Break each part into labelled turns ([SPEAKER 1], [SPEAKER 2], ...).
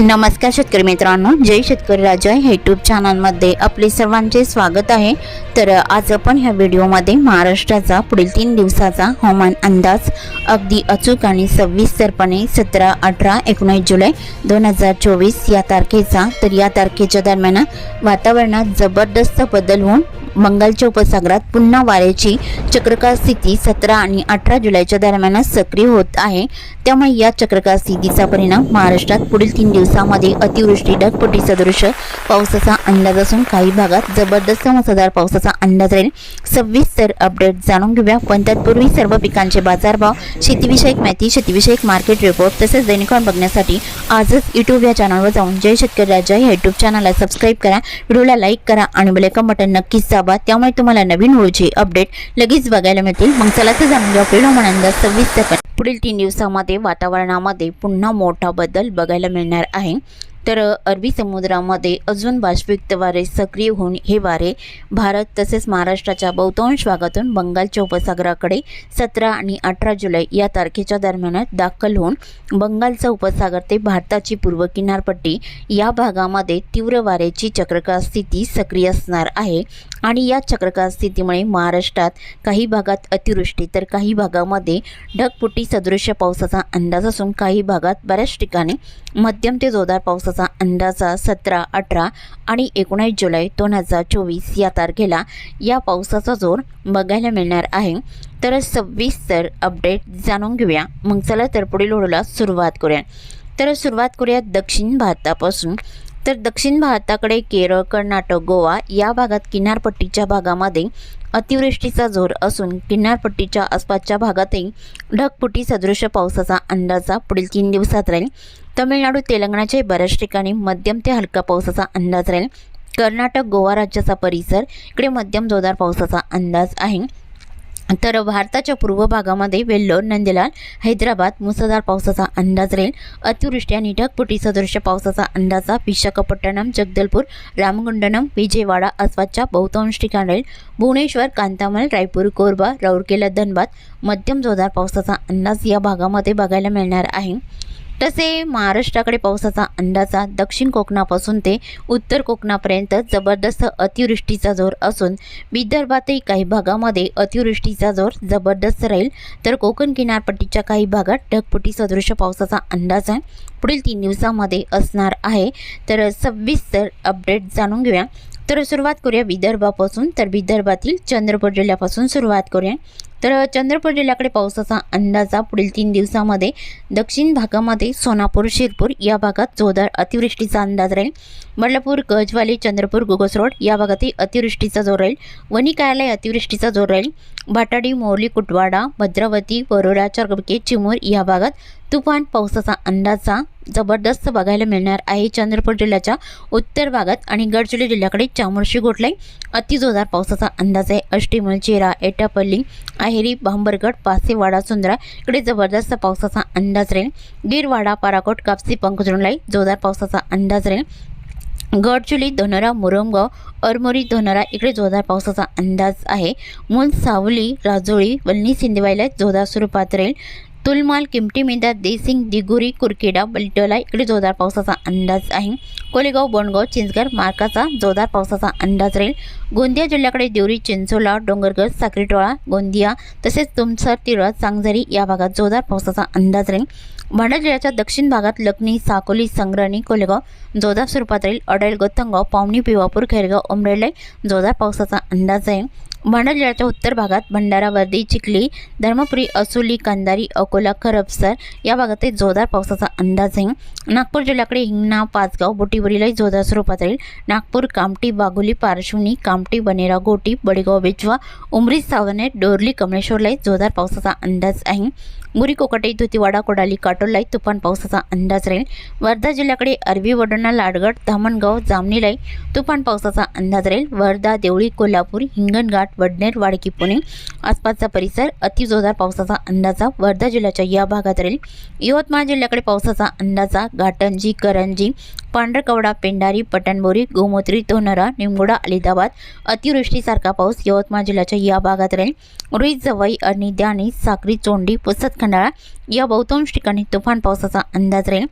[SPEAKER 1] नमस्कार शेतकरी मित्रांनो जय शेतकरी राजा हे यूट्यूब चॅनलमध्ये आपले सर्वांचे स्वागत आहे. तर आज आपण ह्या व्हिडिओमध्ये महाराष्ट्राचा पुढील तीन दिवसाचा हवामान अंदाज अगदी अचूक आणि सविस्तरपणे सतरा अठरा एकोणीस जुलै दोन हजार चोवीस या तारखेचा तर या तारखेच्या दरम्यान वातावरणात जबरदस्त बदल होऊन बंगालच्या उपसागरात पुन्हा वाऱ्याची चक्रकार स्थिती सतरा आणि अठरा जुलैच्या दरम्यान सक्रिय होत आहे. त्यामुळे या चक्रकार स्थितीचा परिणाम महाराष्ट्रात पुढील तीन दिवसामध्ये अतिवृष्टी ढगपुटी सदृश पावसाचा अंदाज असून काही भागात जबरदस्त मुसळधार पावसाचा अंदाज राहील. सविस्तर अपडेट जाणून घेऊया. पण तत्पूर्वी सर्व पिकांचे बाजारभाव शेतीविषयक माहिती शेतीविषयक मार्केट रिपोर्ट तसेच दैनिकॉन बघण्यासाठी आजच यूट्यूब या चॅनलवर जाऊन जय शेतकरी राजा या यूट्यूब चॅनलला सबस्क्राईब करा. व्हिडिओला लाईक करा आणि बेलेकन बटन नक्कीच दाबा. त्यामुळे तुम्हाला नवीन व्हिडिओचे अपडेट लगेच बघायला मिळतील. मग चला तर जाणून घ्या व्हिडिओ म्हणून सविस्तर पुढील तीन दिवसामध्ये वातावरणामध्ये पुन्हा मोठा बदल बघायला मिळणार आहे. तर अरबी समुद्रामध्ये अजून बाष्पयुक्त वारे सक्रिय होऊन हे वारे भारत तसेच महाराष्ट्राच्या बहुतांश भागातून बंगालच्या उपसागराकडे सतरा आणि अठरा जुलै या तारखेच्या दरम्यान दाखल होऊन बंगालचा उपसागर ते भारताची पूर्व किनारपट्टी या भागामध्ये तीव्र वाऱ्याची चक्रकार स्थिती सक्रिय असणार आहे. आणि या चक्रकार स्थितीमुळे महाराष्ट्रात काही भागात अतिवृष्टी तर काही भागामध्ये ढगफुटी सदृश्य पावसाचा अंदाज असून काही भागात बऱ्याच ठिकाणी मध्यम ते जोरदार पावसाचा अंदाजा सतरा अठरा आणि एकोणीस जुलै दोन हजार चोवीस या तारखेला या पावसाचा जोर बघायला मिळणार आहे. तर सविस्तर अपडेट जाणून घेऊया. मग चला तर पुढील ओढूला सुरुवात करूया. तर सुरुवात करूया दक्षिण भारतापासून. तर दक्षिण भारताकडे केरळ कर्नाटक गोवा या भागात किनारपट्टीच्या भागामध्ये अतिवृष्टीचा जोर असून किनारपट्टीच्या आसपासच्या भागातही ढगफुटी सदृश पावसाचा अंदाजा पुढील तीन दिवसात राहील. तमिळनाडू तेलंगणाच्या बऱ्याच ठिकाणी मध्यम ते हलका पावसाचा अंदाज राहील. कर्नाटक गोवा राज्याचा परिसर इकडे मध्यम जोरदार पावसाचा अंदाज आहे. तर भारताच्या पूर्व भागामध्ये वेल्लोर नंदलाल हैदराबाद मुसळधार पावसाचा अंदाज राहील. अतिवृष्टी आणि ढगपुटी सदृश्य पावसाचा अंदाज विशाखापट्टणम जगदलपूर रामगुंडनम विजयवाडा आसपासच्या बहुतांश ठिकाण राहील. भुवनेश्वर कांतामल रायपूर कोरबा राऊरकेला धनबाद मध्यम जोरदार पावसाचा अंदाज या भागामध्ये बघायला मिळणार आहे. तसे महाराष्ट्राकडे पावसाचा अंदाजा दक्षिण कोकणापासून ते उत्तर कोकणापर्यंत जबरदस्त अतिवृष्टीचा जोर असून विदर्भातही काही भागामध्ये अतिवृष्टीचा जोर जबरदस्त राहील. तर कोकण किनारपट्टीच्या काही भागात ढगफुटी सदृश पावसाचा अंदाज आहे. पुढील तीन दिवसामध्ये असणार आहे. तर सविस्तर अपडेट जाणून घेऊया. तर सुरुवात करूया विदर्भापासून. तर विदर्भातील चंद्रपूर जिल्ह्यापासून सुरुवात करूया. तर चंद्रपूर जिल्ह्याकडे पावसाचा अंदाजा पुढील तीन दिवसामध्ये दक्षिण भागामध्ये सोनापूर शिरपूर या भागात जोरदार अतिवृष्टीचा अंदाज राहील. बदलापूर गजवाली चंद्रपूर गोगस रोड या भागातही अतिवृष्टीचा जोर राहील. वणी कार्यालय अतिवृष्टीचा जोर राहील. भाटाडी मोरली कुटवाडा भद्रावती वरोरा चरगबके चिमूर या भागात तुफान पावसाचा अंदाजा जबरदस्त बघायला मिळणार आहे. चंद्रपूर जिल्ह्याच्या उत्तर भागात आणि गडचिरोली जिल्ह्याकडे चामोर्शी गोटलाई अतिजोरदार पावसाचा अंदाज आहे. अष्टीमल चेरा एटापल्ली आहेरी भांबरगड पासेवाडा सुंदरा इकडे जबरदस्त पावसाचा अंदाज राहील. गिरवाडा पाराकोट कापसी पंकजरुलाई जोरदार पावसाचा अंदाज राहील. गडचुली धोनरा मुरमगाव अरमोरी धोनरा इकडे जोरदार पावसाचा अंदाज आहे. मूल सावली राजोळी वल्ली सिंदेवाईला जोरदार स्वरूपात राहील. तुलमाल किमटी मेंदा देसिंग दिगुरी कुरकेडा बलटोला इकडे जोरदार पावसाचा अंदाज आहे. कोलेगाव बोंडगाव चिंचगड मार्काचा जोरदार पावसाचा अंदाज राहील. गोंदिया जिल्ह्याकडे देवरी चिंचोला डोंगरगड साक्रीटोळा गोंदिया तसेच तुमसर तिरळ चांगझरी या भागात जोरदार पावसाचा अंदाज राहील. भांडा जिल्ह्याच्या दक्षिण भागात लखनी साकोली संग्रहणी कोलेगाव जोरदार स्वरूपात राहील. अडेल गोतंगाव पावणी पिवापूर खैरगाव उमरेला जोरदार पावसाचा अंदाज आहे. भांडा जिल्ह्याच्या उत्तर भागात भंडारा वर्दी चिखली धर्मपुरी असुली कंदारी अकोला खरबसर या भागातही जोरदार पावसाचा अंदाज आहे. नागपूर जिल्ह्याकडे हिंगणा पाचगाव बोटीवरीलाही जोरदार स्वरूपात राहील. नागपूर कामटी बागोली पारशुनी कामटी बनेरा गोटी बडेगाव बेचवा उमरी सावनेर डोरली कमळेश्वरलाही जोरदार पावसाचा अंदाज आहे. मुरी कोकटे धुतीवाडा कोडाली काटोललाई तुफान पावसाचा अंदाज राहील. वर्धा जिल्ह्याकडे अरबी वडोणा लाडगड धामणगाव जामणीलाई तुफान पावसाचा अंदाज राहील. वर्धा देवळी कोल्हापूर हिंगणघाट वडनेर वाडकी पुणे आसपासचा परिसर अतिजोरदार पावसाचा अंदाजा वर्धा जिल्ह्याच्या या भागात राहील. यवतमाळ जिल्ह्याकडे पावसाचा अंदाजा घाटंजी करंजी पांढरकवडा पेंढारी पटणबोरी गोमोत्री तोनरा निमगोडा अलिदाबाद अतिवृष्टीसारखा पाऊस यवतमाळ जिल्ह्याच्या या भागात राहील. रुईत जवाई आणि द्यानी साक्री चोंडी पुसत खंडाळा या बहुतांश ठिकाणी तुफान पावसाचा अंदाज राहील.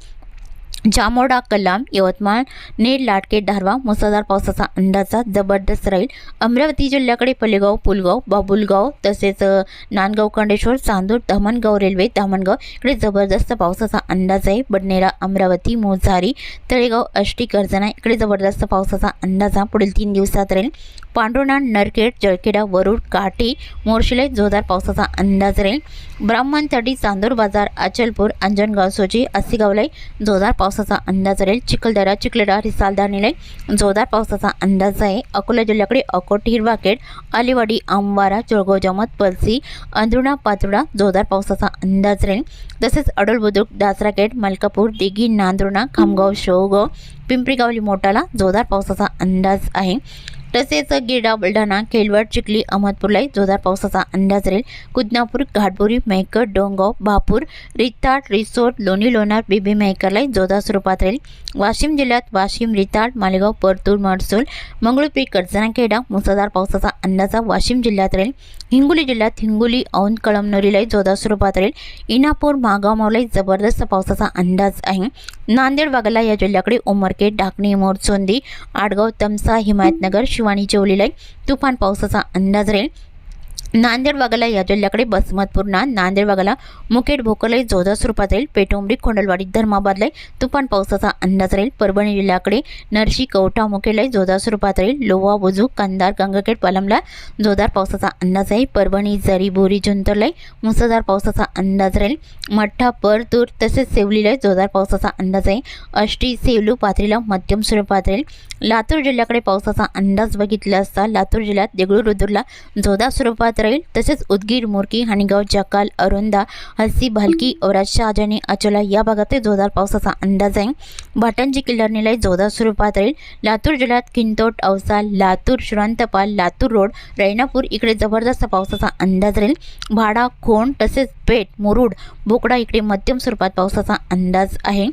[SPEAKER 1] जामोडा कलाम यवतमाळ नेर लाटके धारवा मुसळधार पावसाचा अंदाजा जबरदस्त राहील. अमरावती जिल्ह्याकडे पलेगाव पुलगाव बाबुलगाव तसेच नांदगाव खंडेश्वर चांदूर धामणगाव रेल्वे धामणगाव इकडे जबरदस्त पावसाचा अंदाज आहे. बडनेरा अमरावती मोझारी तळेगाव अष्टी कर्जना इकडे जबरदस्त पावसाचा अंदाज हा पुढील तीन दिवसात राहील. पांडुर्णा नरखेड जळखेडा वरुड काठी मोर्शिले जोरदार पावसाचा अंदाज राहील. ब्राह्मणतडी चांदूर बाजार अचलपूर अंजनगाव सोजी आसिगावलाई जोरदार पावसाचा अंदाज राहील. चिखलदरा चिखलेडा रिसालदार निलय जोरदार पावसाचा अंदाज आहे. अकोला जिल्ह्याकडे अकोट हिरवाखेड अलिवाडी आंबारा चोळगाव जमत पलसी अंद्रुणा पातुडा जोरदार पावसाचा अंदाज राहील. तसेच अडोल बुद्रुक दासराखेड मलकापूर दिघी नांदुर्णा खामगाव शेवगाव पिंपरीगावली मोटाला जोरदार पावसाचा अंदाज आहे. तसेच गिरडा बुलढाणा खेलवड चिखली अहमदपूरलाही जोरदार पावसाचा अंदाज राहील. कुदनापूर घाटबोरी मेहकर डोंगाव भापूर रिताड रिसोर्ट लोणी लोणार बीबी मेहकरलाही जोरदार स्वरूपात राहील. वाशिम जिल्ह्यात वाशिम रिताड मालेगाव परतूर महसूल मंगळूरपी कडसनाखेडा मुसळधार पावसाचा अंदाज वाशिम जिल्ह्यात राहील. हिंगोली जिल्ह्यात हिंगोली औंध कळमनुरीलाही जोरदार स्वरूपात राहील. इनापूर मागावमावलाही जबरदस्त पावसाचा अंदाज आहे. नांदेड वागला या जिल्ह्याकडे उमरखेड ढाकणी मोरचोंदी आडगाव तमसा हिमायतनगर शिव शिवानी आहे. तुफान पावसाचा अंदाज राहील. नांदेड वागला या जिल्ह्याकडे बसमतपूर्णा नांदेड वागला मुखेड भोकरलाई जोरदार स्वरूपात राहील पेटोंबडी खोंडलवाडी धर्माबादलाई तुफान पावसाचा अंदाज राहील. परभणी जिल्ह्याकडे नरशी कवठा मुखेडलाई जोरदार स्वरूपात राहील. लोहा बुजू कंदार गंगाखेड पालमला जोरदार पावसाचा अंदाज आहे. परभणी जरी बोरी जुंतरलाई मुसळधार पावसाचा अंदाज राहील. मठ्ठा परतूर तसेच सेवलीला जोरदार पावसाचा अंदाज आहे. अष्टी सेवलू पाथरीला मध्यम स्वरूपात राहील. लातूर जिल्ह्याकडे पावसाचा अंदाज बघितला असता लातूर जिल्ह्यात देगळूर रुदूरला जोरदार स्वरूपात राहील. तसेच उदगीर मोरकी हाणीगाव जकाल अरुंदा हस्सी भालकी औराज शहाजानी अचोला या भागातही जोरदार पावसाचा अंदाज आहे. भाटंजी किल्लारणीलाही जोरदार स्वरूपात राहील. लातूर जिल्ह्यात किंतोट औसा लातूर श्रांतपाल लातूर रोड रैनापूर इकडे जबरदस्त पावसाचा अंदाज राहील. भाडा खोंड तसेच पेठ मुरुड बोकडा इकडे मध्यम स्वरूपात पावसाचा अंदाज आहे.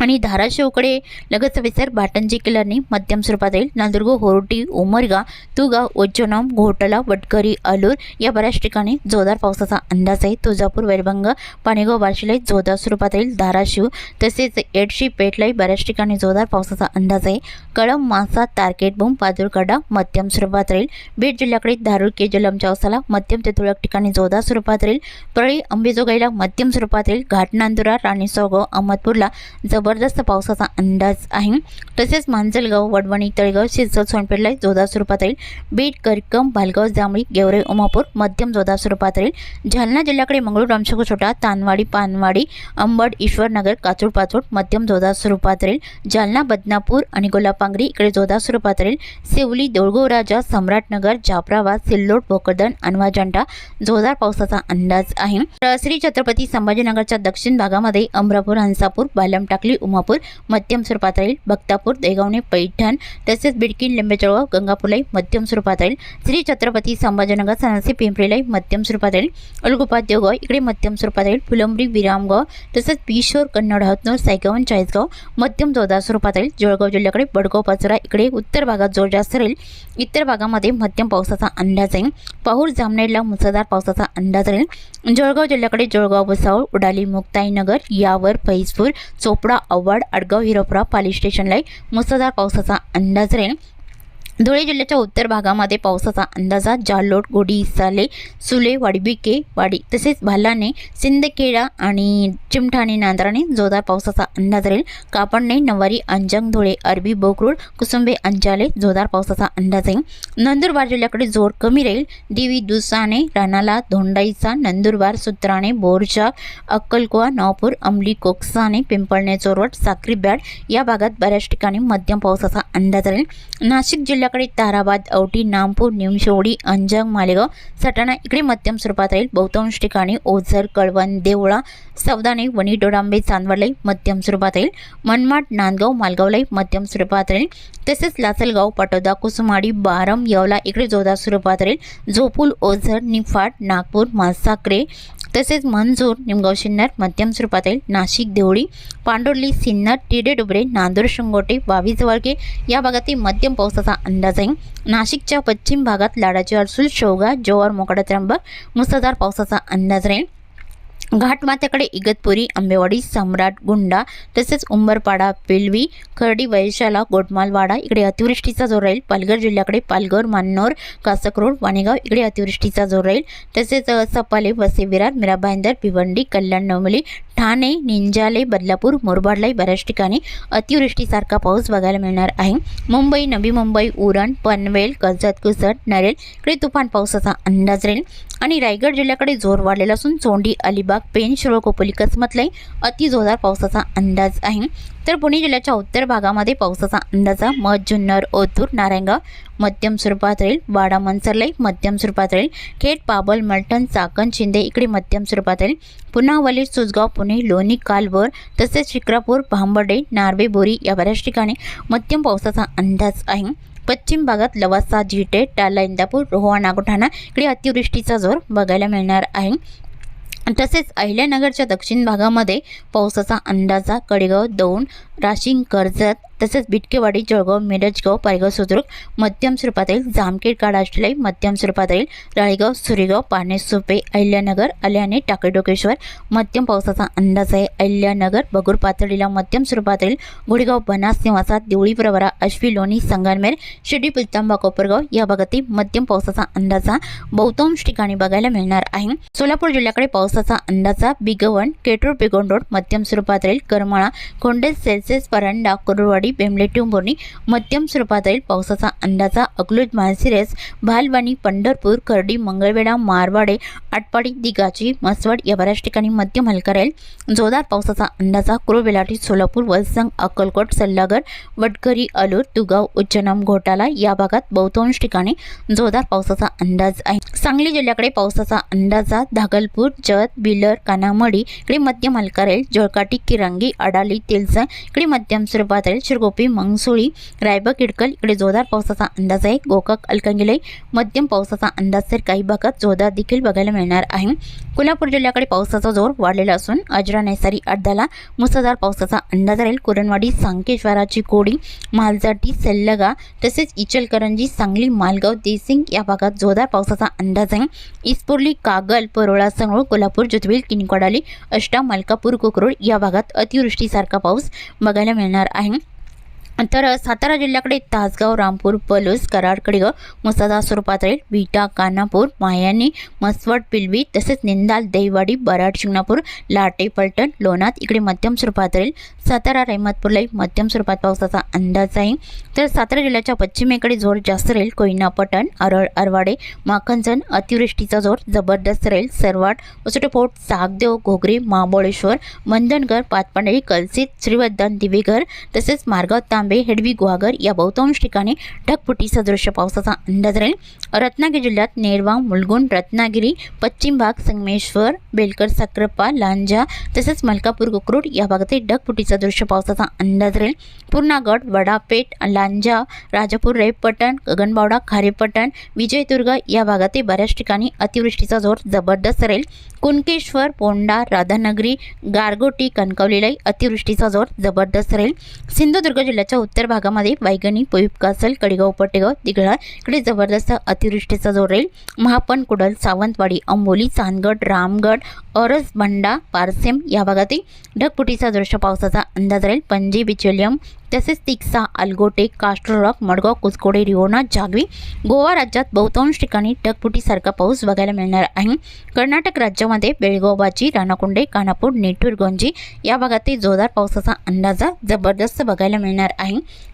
[SPEAKER 1] आणि धाराशिवकडे लगत सविस्तर बाटंजी किल्लारनी मध्यम स्वरूपात येईल नंदुर्ग होरोटी उमरगा तुगाव उज्जनम घोटला वटकरी अलूर या बऱ्याच ठिकाणी जोरदार पावसाचा अंदाज आहे. तुळजापूर वैरभंग पाणीगाव बार्शीलाही जोरदार स्वरूपात येईल धाराशिव तसेच एडशी पेठलाही बऱ्याच ठिकाणी जोरदार पावसाचा अंदाज आहे. कळम मासा तारकेट बोम पादुरकडा मध्यम स्वरूपात राहील बीड जिल्ह्याकडे धारूर केजलमच्या अवसाला मध्यम ते तुरळक ठिकाणी जोरदार स्वरूपात राहील परळी अंबेजोगाईला मध्यम स्वरूपात राहील घाटनांदुरा राणीसोगाव अहमदपूरला जब जबरदस्त पावसाचा अंदाज आहे. तसेच मांजलगाव वडवणी तळेगाव शिरसोल सोनपेठला जोरदार स्वरूपात राहील. बीड करकम भालगाव जांभळी गेवरे उमापूर मध्यम जोरदार स्वरूपात राहील. जालना जिल्ह्याकडे मंगळूर रामशेख छोटा तानवाडी पानवाडी अंबड ईश्वरनगर काचूड पाचोड मध्यम जोरदार स्वरूपात राहील. जालना बदनापूर आणि गोलापांगरी इकडे जोरदार स्वरूपात राहील. सेवली देऊळगाव राजा सम्राटनगर जाफराबाद सिल्लोड भोकरदन अनवाजंटा जोरदार पावसाचा अंदाज आहे. तर श्री छत्रपती संभाजीनगरच्या दक्षिण भागामध्ये अमरापूर हंसापूर बालम टाकली उमापूर मध्यम स्वरूपात राहील भक्तापूर देगावणे पैठण तसेच बिडकीन लिंबेचळगाव गंगापूरलाई मध्यम स्वरूपात राहील श्री छत्रपती संभाजीनगर सनसी पिंपरीलाई मध्यम स्वरूपात राहील अलगोपात देवगाव इकडे मध्यम स्वरूपात राहील फुलंबरी विरामगाव तसेच पिशोर कन्नड हतनूर सायगावन चाळीसगाव मध्यम जोरदार स्वरूपात राहील जळगाव जिल्ह्याकडे बडगाव पाचोरा इकडे उत्तर भागात जोर जास्त राहील इतर भागामध्ये मध्यम पावसाचा अंदाज आहे. पाहूर जामनेरला मुसळधार पावसाचा अंदाज राहील. जळगाव जिल्ह्याकडे जळगाव भुसावळ उडाली मुक्ताईनगर यावर फैजपूर चोपडा अव्वाड आडगाव हिरोपरा पाली स्टेशनला मुसळधार पावसाचा अंदाज राहील. धुळे जिल्ह्याच्या उत्तर भागामध्ये पावसाचा अंदाजा जालोट गोडी साले सुले वाडबिके वाडी तसेच भालाने सिंदखेडा आणि चिमठाणे नांद्राने जोरदार पावसाचा अंदाज राहील. कापडणे नवारी अंजंग धुळे अरबी बोकरूड कुसुंबे अंजाले जोरदार पावसाचा अंदाज आहे. नंदुरबार जिल्ह्याकडे जोर कमी राहील. देवी दुसाने राणाला धोंडाईचा नंदुरबार सुत्राणे बोरचा अक्कलकुवा नवापूर अंबली कोकसाने पिंपळणे चोरवट साक्री या भागात बऱ्याच ठिकाणी मध्यम पावसाचा अंदाज राहील. नाशिक आपल्याकडे ताराबाद औटी नामपूर निमशेवडी अंजंग मालेगाव सटाणा इकडे मध्यम स्वरूपात राहील. बहुतांश ठिकाणी ओझर कळवण देवळा सौदाणे वणी डोडांबे चांदवडलाही मध्यम स्वरूपात राहील. मनमाड नांदगाव मालगावलाही मध्यम स्वरूपात राहील. तसेच लासलगाव पाटोदा कुसुमाडी बारम येवला इकडे जोरदार स्वरूपात राहील. झोपूल ओझर निफाड नागपूर मासाकरे तसेच मंजूर निमगाव शिन्नर मध्यम स्वरूपात येईल नाशिक देवळी पांडुर्ली सिन्नर टिडे डुबरे नांदूर शिंगोटे बावीस वाळके या भागातील मध्यम पावसाचा अंदाज आहे. नाशिकच्या पश्चिम भागात लाडाची अडसूल शेवगा जोवर मोकडा त्र्यंबक मुसळधार पावसाचा अंदाज राहील. घाटमाथ्याकडे इगतपुरी आंबेवाडी सम्राट गुंडा तसेच उंबरपाडा पेलवी खर्डी वैशाला गोटमालवाडा इकडे अतिवृष्टीचा जोर राहील. पालघर जिल्ह्याकडे पालघर मान्नोर कासकरोड वाणेगाव इकडे अतिवृष्टीचा जोर राहील. तसेच सपाले वसे विरार मीरा भाईंदर भिवंडी कल्याण नवमली ठाणे निंजाले बदलापूर मुरबाडलाही बऱ्याच ठिकाणी अतिवृष्टीसारखा पाऊस बघायला मिळणार आहे. मुंबई नवी मुंबई उरण पनवेल कर्जत कुसट नरेल इकडे तुफान पावसाचा अंदाज राहील. आणि रायगड जिल्ह्याकडे जोर वाढलेला असून चोंडी अलिबाग पेन शिरोळ कोपोली कसमतलाही अति जोरदार पावसाचा अंदाज आहे. तर पुणे जिल्ह्याच्या उत्तर भागामध्ये पावसाचा अंदाज आहे. मध जुन्नर ओतूर नारायणगाव मध्यम स्वरूपात राहील. वाडा मनसरलाई मध्यम स्वरूपात राहील. खेड पाबल मलटण चाकण शिंदे इकडे मध्यम स्वरूपात राहील. पुन्हा वली पुणे लोणी कालवर तसेच शिक्रापूर भांबर्डे नार्वे बोरी या बऱ्याच ठिकाणी मध्यम पावसाचा अंदाज आहे. पश्चिम भागात लवासा जिटे टाला इंदापूर रोहा नागोठाणा इकडे अतिवृष्टीचा जोर बघायला मिळणार आहे. तसेच अहिल्यानगरच्या दक्षिण भागामध्ये पावसाचा अंदाजा कडेगाव दौंड राशिंग कर्जत तसेच बिटकेवाडी जळगाव मिरजगाव पायगाव सुद्रुक मध्यम स्वरूपात येईल जामखेड काडाष्टलाई मध्यम स्वरूपात येईल राळेगाव सुरेगाव पाणे सुपे अहिल्यानगर अल्याने टाकेडोकेश्वर मध्यम पावसाचा अंदाज आहे. अहिल्यानगर बगूर पातळीला मध्यम स्वरूपात येईल घोडेगाव बनास निवासात देवळी प्रवरा अश्वी लोणी संगनमेर शिर्डी पुलतांबा कोपरगाव या भागातील मध्यम पावसाचा अंदाजा बहुतांश ठिकाणी बघायला मिळणार आहे. सोलापूर जिल्ह्याकडे पावसाचा अंदाजा बिगवण केटूर पिगोंड रोड मध्यम स्वरूपात राहील करमाळा कोंडेस तसेच परांडा कुरुवाडी बेमले टिंबोर्णी मध्यम स्वरूपात पावसाचा अंदाजा अकलूज माळशिरस भालवाणी पंढरपूर करडी मंगळवेढा मारवाडे आटपाडी दिगाची मसवड या बऱ्याच ठिकाणी मध्यम हलका राहील. जोरदार पावसाचा अंदाजा कुरुबेलाटी सोलापूर वलसंग अक्कलकोट सल्लागड वडकरी अलूर तुगाव उच्चनम घोटाला या भागात बहुतांश ठिकाणी जोरदार पावसाचा अंदाज आहे. सांगली जिल्ह्याकडे पावसाचा अंदाजा धागलपूर जत बिलर कानामडी इकडे मध्यम हलका राहील. जळकाटी किरंगी अडाली तेलसा इकडे मध्यम स्वरूपात राहील शिरगोपी मंगसुळी रायबा किडकल इकडे जोरदार पावसाचा अंदाज आहे. गोकाक अलकंगिलाई मध्यम पावसाचा अंदाज तर काही भागात जोरदार देखील बघायला मिळणार आहे. कोल्हापूर जिल्ह्याकडे पावसाचा जोर वाढलेला असून अजरा नैसारी अड्डाला मुसळधार पावसाचा अंदाज राहील. कुरणवाडी सांकेश्वराची कोडी मालजाटी सल्लगा तसेच इचलकरंजी सांगली मालगाव देसिंग या भागात जोरदार पावसाचा अंदाज आहे. इसपुर्ली कागल परोळा संगळ कोल्हापूर जुतवेल किनकोडाली अष्टा मलकापूर कोकरोड या भागात अतिवृष्टीसारखा पाऊस बघायला मिळणार आहे. तर सातारा जिल्ह्याकडे तासगाव रामपूर पलूस कराडकडे कडेगाव मुसादा स्वरूपात राहील विटा कानापूर मायानी मसवट पिलवी तसेच निंदाल देवाडी बराड शिंगणापूर लाटे पलटण लोणात इकडे मध्यम स्वरूपात राहील. सातारा रहमतपूरलाही मध्यम स्वरूपात पावसाचा अंदाज आहे. तर सातारा जिल्ह्याच्या पश्चिमेकडे जोर जास्त राहील. कोयना पटण अरळ अरवाडे माखनजन अतिवृष्टीचा जोर जबरदस्त राहील. सरवाड उसटपोट सागदेव घोगरी महाबळेश्वर मंदनगर पातपांडळी कलसित श्रीवर्धन दिवेघर तसेच मार्गाव तांबे हेडवी गुहागर या बहुतांश ठिकाणी ढगफुटी सदृश्य पावसाचा अंदाज राहील. रत्नागिरी जिल्ह्यात नेरवा मुलगुण रत्नागिरी पश्चिम भाग संगमेश्वर बेलकर साक्रप्पा लांजा तसेच मलकापूर कुकरूड या भागातील ढगफुटीचा दृश्य पावसाचा अंदाज राहील. पूर्णागड वडापेठ लांजा राजापूर रेपटण गगनबावडा खारेपटण विजयदुर्ग या भागातील बऱ्याच ठिकाणी अतिवृष्टीचा जोर जबरदस्त राहील. कुणकेश्वर पोंडा राधानगरी गारगोटी कणकवलीलाही अतिवृष्टीचा जोर जबरदस्त राहील. सिंधुदुर्ग जिल्ह्याच्या उत्तर भागामध्ये वायगणी पोईपकासल कडेगाव पटेगाव दिघळा इकडे जबरदस्त अतिवृष्टीचा जोर राहील. महापण कुडल सावंतवाडी अंबोली चांदगड रामगड अरस बंडा पारसेम या भागातील ढगफुटीचा दृश्य पावसाचा अंदाज राहील. पणजी बिचोलियम तसेच तिक्सा अलगोटे कास्ट्रोरॉक मडगाव कुसकोडे रिओना जागवी गोवा राज्यात बहुतांश ठिकाणी ढगफुटीसारखा पाऊस बघायला मिळणार आहे. कर्नाटक राज्यामध्ये बेळगावबाची राणाकुंडे कानापूर नेटूरगोंजी या भागातील जोरदार पावसाचा अंदाजा जबरदस्त बघायला मिळणार आहे.